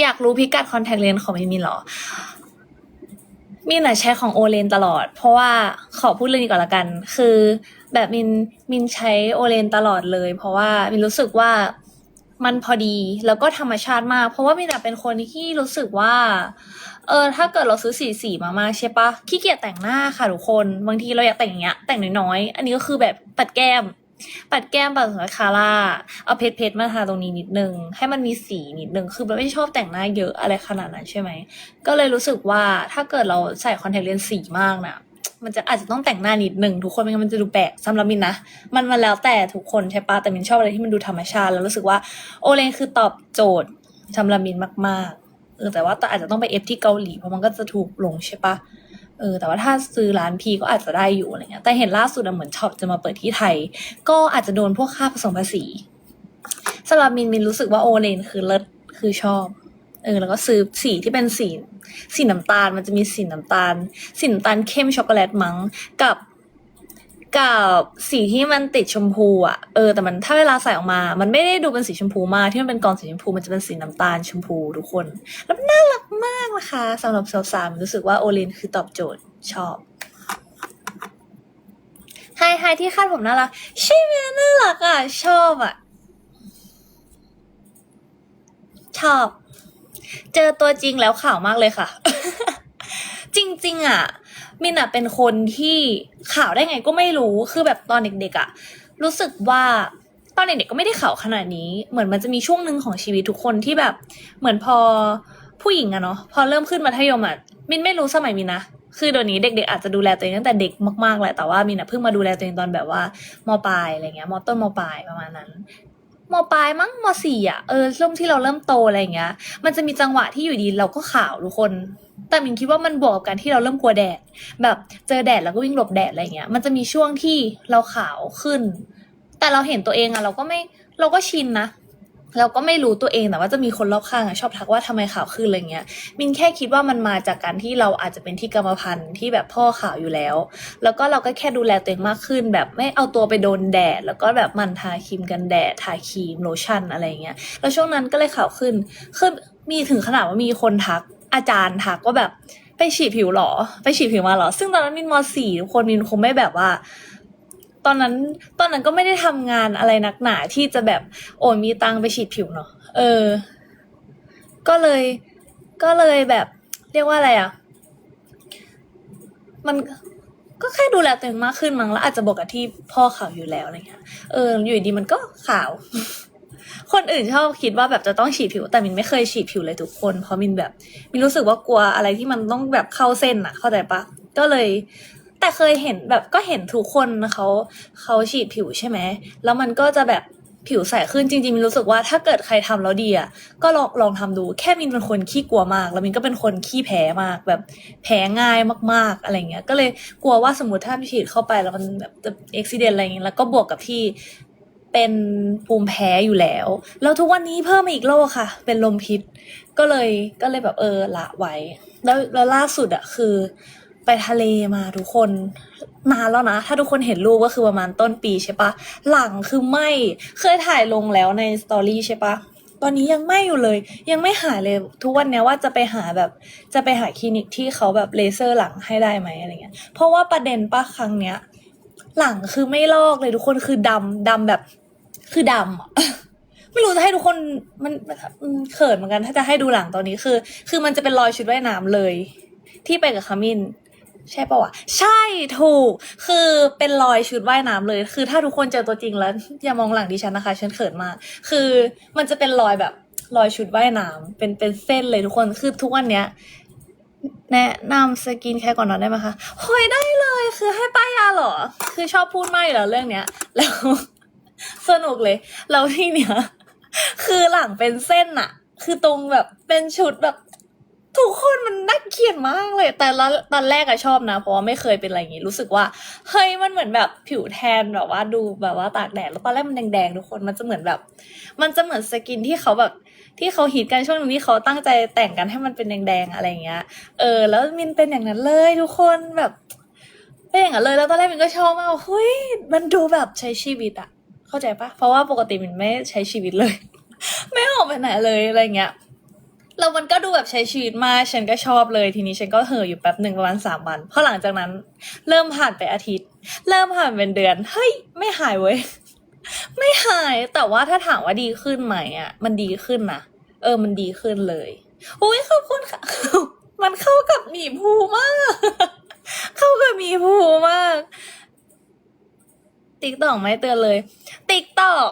อยากรู้พิกัดคอนแทคเลนส์ของมินมินหรอ มินอะใช้ของโอเลนตลอด เพราะว่าขอพูดเรื่องนี้ก่อนละกัน คือแบบมินมินใช้โอเลนตลอดเลย เพราะว่ามินรู้สึกว่ามันพอดีแล้วก็ธรรมชาติมาก เพราะว่ามินเป็นคนที่รู้สึกว่า เออถ้าเกิดเราซื้อสีสีมามากใช่ปะขี้เกียจแต่งหน้าค่ะทุกคน บางทีเราอยากแต่งอย่างเงี้ยแต่งน้อยๆ อันนี้ก็คือแบบปัดแก้ม ปัดแก้มปัดสคาร่าเอาเพชรเพชรมาทาตรงนี้นิดนึง ให้มันมีสีนิดนึง คือเราไม่ชอบแต่งหน้าเยอะอะไรขนาดนั้นใช่ไหม ก็เลยรู้สึกว่าถ้าเกิดเราใส่คอนแทคเลนส์สีมากนะมันจะอาจจะต้องแต่งหน้านิดนึงทุกคนไม่งั้นมันจะดูแปลกสำหรับมินนะ มันมันแล้วแต่ทุกคนใช่ปะแต่มินชอบอะไรที่มันดูธรรมชาติ แล้วรู้สึกว่าโอเลนคือตอบโจทย์สำหรับมินมากๆเออแต่ว่าอาจจะต้องไปเอฟที่เกาหลีเพราะมันก็จะถูกลงใช่ปะ ออแต่ว่าถ้าซื้อร้านพีก็อาจจะได้อยู่อะไรเงี้ยแต่เห็นล่าสุดเหมือนช็อปจะมาเปิดที่ไทย ก็อาจจะโดนพวกค่าผสมภาษีสำหรับมินมินรู้สึกว่าโอเลนคือเลิศคือชอบเออแล้วก็ซื้อสีที่เป็นสีสีน้ำตาลมันจะมีสีน้ำตาลสีน้ำตาลเข้มช็อกโกแลตมั้งกับกับสีที่มันติดชมพูอะเออแต่มันถ้าเวลาใส่ออกมา มันไม่ได้ดูเป็นสีชมพูมากที่มันเป็นกองสีชมพูมันจะเป็นสีน้ำตาลชมพูทุกคน แล้วมันน่ารัก มากนะคะสำหรับสาวๆรู้สึกว่าโอลินคือตอบโจทย์ชอบไฮไฮที่คาดผมน่ารักใช่ไหมน่ารักอะ ชอบอะ ชอบ เจอตัวจริงแล้วข่าวมากเลยค่ะ จริง ๆ อะ มินอะเป็นคนที่ข่าวได้ไงก็ไม่รู้คือแบบตอนเด็กๆอะ รู้สึกว่าตอนเด็กๆก็ไม่ได้ข่าวขนาดนี้ เหมือนมันจะมีช่วงหนึ่งของชีวิตทุกคนที่แบบ เหมือนพอ ผู้หญิงอะเนาะพอเริ่มขึ้นมัธยมอะมินไม่รู้สมัยมินนะคือเดี๋ยวนี้เด็กๆอาจจะดูแลตัวเองตั้งแต่เด็กมากๆแหละแต่ว่ามินอะเพิ่งมาดูแลตัวเองตอนแบบว่ามปลายอะไรเงี้ยมต้นมปลายประมาณนั้นมปลายมั้งมสี่อะเออช่วงที่เราเริ่มโตอะไรเงี้ย มันจะมีจังหวะที่อยู่ดีเราก็ขาวทุกคน แต่มินคิดว่ามันบวกกับการที่เราเริ่มกลัวแดด แบบเจอแดดแล้วก็วิ่งหลบแดดอะไรเงี้ย มันจะมีช่วงที่เราขาวขึ้น แต่เราเห็นตัวเองอะเราก็ไม่เราก็ชินนะ เราก็ไม่รู้ตัวเองแต่ว่าจะมีคนรอบข้างชอบทักว่าทำไมขาวขึ้นอะไรเงี้ยมินแค่คิดว่ามันมาจากการที่เราอาจจะเป็นที่กรรมพันธุ์ที่แบบพ่อขาวอยู่แล้ว แล้วก็เราก็แค่ดูแลตัวเองมากขึ้น แบบไม่เอาตัวไปโดนแดด แล้วก็แบบมันทาครีมกันแดดทาครีมโลชั่นอะไรเงี้ยแล้วช่วงนั้นก็เลยขาวขึ้นคือมีถึงขนาดว่ามีคนทัก อาจารย์ทักว่าแบบไปฉีดผิวหรอ ไปฉีดผิวมาหรอ ซึ่งตอนนั้นมินมสี่ทุกคนมินคงไม่แบบว่า ตอนนั้นตอนนั้นก็ไม่ได้ทำงานอะไรนักหนาที่จะแบบโอนมีตังไปฉีดผิวเนาะเออ ก็เลย ก็เลยแบบ เรียกว่าอะไรอะ มันก็แค่ดูแลตัวเองมากขึ้นมั้งแล้วอาจจะบอกกับที่พ่อขาวอยู่แล้วอะไรเงี้ยเอออยู่ดีมันก็ขาว คนอื่นชอบคิดว่าแบบจะต้องฉีดผิว แต่มินไม่เคยฉีดผิวเลยทุกคน เพราะมินแบบมินรู้สึกว่ากลัวอะไรที่มันต้องแบบเข้าเส้นอะเข้าใจปะก็เลย แต่เคยเห็นแบบก็เห็นทุกคนเขาเขาฉีดผิวใช่ไหม แล้วมันก็จะแบบผิวใสขึ้นจริงๆมินรู้สึกว่าถ้าเกิดใครทำแล้วดีอะก็ลองลองทำดูแค่มินเป็นคนขี้กลัวมาก แล้วมินก็เป็นคนขี้แพ้มากแบบแพ้ง่ายมากๆอะไรเงี้ย ก็เลยกลัวว่าสมมติถ้าฉีดเข้าไปแล้วมันแบบจะอุบิเหตุอะไรเงี้ยแล้วก็บวกกับที่เป็นภูมิแพ้อยู่แล้ว แล้วทุกวันนี้เพิ่มมาอีกโรคค่ะ เป็นลมพิษ ก็เลยก็เลยแบบเออละไว้ แล้วแล้วล่าสุดอะคือ ไปทะเลมาทุกคนนานแล้วนะ ถ้าทุกคนเห็นรูปก็คือประมาณต้นปีใช่ปะหลังคือไหมเคยถ่ายลงแล้วในสตอรี่ใช่ปะตอนนี้ยังไม่อยู่เลย ยังไม่หายเลยทุกวันเนี้ยว่าจะไปหาแบบจะไปหาคลินิกที่เขาแบบเลเซอร์หลังให้ได้ไหมอะไรเงี้ยเพราะว่าประเด็นปะครั้งเนี้ย หลังคือไม่ลอกเลยทุกคนคือดำดำแบบ คือดำอะไม่รู้จะให้ทุกคนมันอืมเขินเหมือนกัน ถ้าจะให้ดูหลังตอนนี้คือ คือมันจะเป็นรอยชุดว่ายน้ำเลย ที่ไปกับขมิน ใช่ปะวะ ใช่ถูก คือเป็นรอยชุดว่ายน้ำเลย คือถ้าทุกคนเจอตัวจริงแล้ว อย่ามองหลังดิฉันนะคะฉันเขินมาก คือมันจะเป็นรอยแบบรอยชุดว่ายน้ำเป็นเป็นเส้นเลยทุกคนคือทุกวันเนี้ยแนะนำสกินแคร์ก่อนนอนได้ไหมคะเฮ้ยได้เลยคือให้ป้ายยาเหรอ คือชอบพูดมากอยู่แล้วเรื่องเนี้ย แล้วสนุกเลย แล้วที่เนี้ยคือหลังเป็นเส้นอะคือตรงแบบเป็นชุดแบบ ทุกคนมันน่าเกลียดมากเลย แต่ละตอนแรกอะชอบนะ เพราะว่าไม่เคยเป็นอะไรอย่างงี้ รู้สึกว่าเฮ้ยมันเหมือนแบบผิวแทนแบบว่าดูแบบว่าตากแดดแล้วตอนแรกมันแดงๆทุกคนมันจะเหมือนแบบ มันจะเหมือนสกินที่เขาแบบที่เขาฮิตกันช่วงนึงที่เขาตั้งใจแต่งกันให้มันเป็นแดงๆอะไรอย่างเงี้ย เออ แล้วมินเป็นอย่างนั้นเลยทุกคนแบบเป็นอย่างนั้นเลยแล้วตอนแรกมินก็ชอบมากเฮ้ยมันดูแบบใช้ชีวิตอะเข้าใจปะเพราะว่าปกติมินไม่ใช้ชีวิตเลย ไม่ออกไปไหนเลยอะไรเงี้ย แล้วมันก็ดูแบบใช้ชีวิตมากฉันก็ชอบเลยทีนี้ฉันก็เห่ออยู่แป๊บหนึ่งประมาณสามวันเพราะหลังจากนั้น เริ่มผ่านไปอาทิตย์ เริ่มผ่านเป็นเดือนเฮ้ยไม่หายเว้ยไม่หายแต่ว่าถ้าถามว่าดีขึ้นไหมอะ มันดีขึ้นนะเออมันดีขึ้นเลยโอ้ยขอบคุณค่ะ มันเข้ากับหมีภูมาก เข้ากับหมีภูมาก ติ๊กตอกไม่เตือนเลย ติ๊กตอก